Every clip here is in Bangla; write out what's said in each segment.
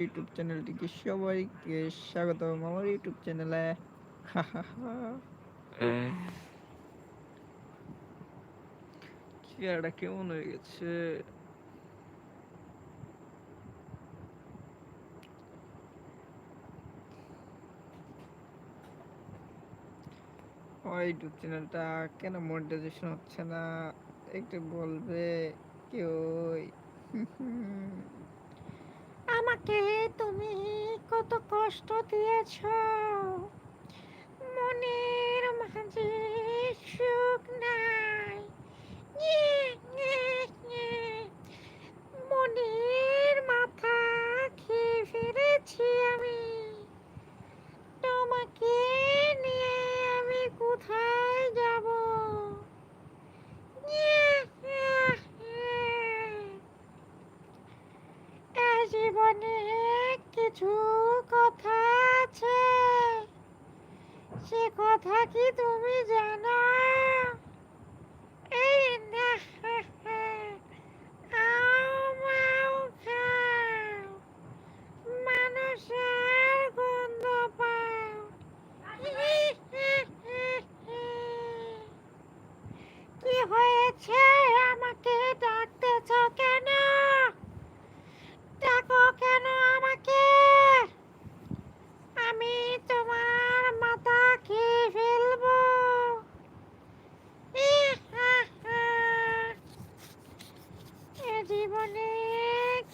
ইউটিউব চ্যানেলটিকে সবাইকে স্বাগত আমার ইউটিউব চ্যানেলে। চেয়ারটা কেমন হয়ে গেছে? ইউটিউব চ্যানেলটা কেন মনিটাইজেশন হচ্ছে না? একটু বলবে? কেউ তুমি কত কষ্ট দিয়েছ? জীবনে কিছু কথা আছে। সে কথা কি তুমি জানো? এই না কি হয়েছে আমাকে ডাকতেছ কেন?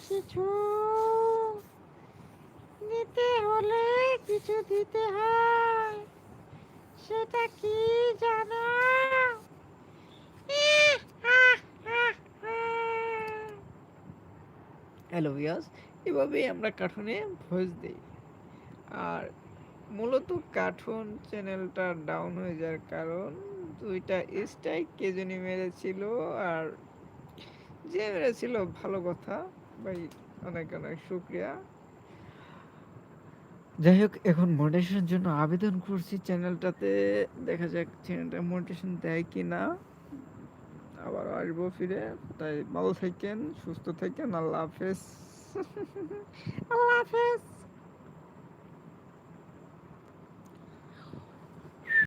কিছু নিতে হলে কিছু দিতে হয়। সেটা কি জানো? হ্যালো ভিয়াস এভাবেই আমরা কার্টুনে ভয়েস দিই। আর মূলত কার্টুন চ্যানেলটা ডাউন হয়ে যাওয়ার কারণ দুইটা স্ট্রাইক কে জানি মেরেছিল, আর যে মেরেছিল, ভালো কথা। ভাই, অনেক অনেক শুক্রিয়া। যাই হোক, এখন মনিটেশনের জন্য আবেদন করছি চ্যানেলটাতে দেখা যাক চ্যানেলটা মনিটেশন দেয় কি না আবার আসব ফিরে। তাই ভালো থাকেন, সুস্থ থাকেন। আল্লাহ হাফেজ। আল্লাহ হাফেজ।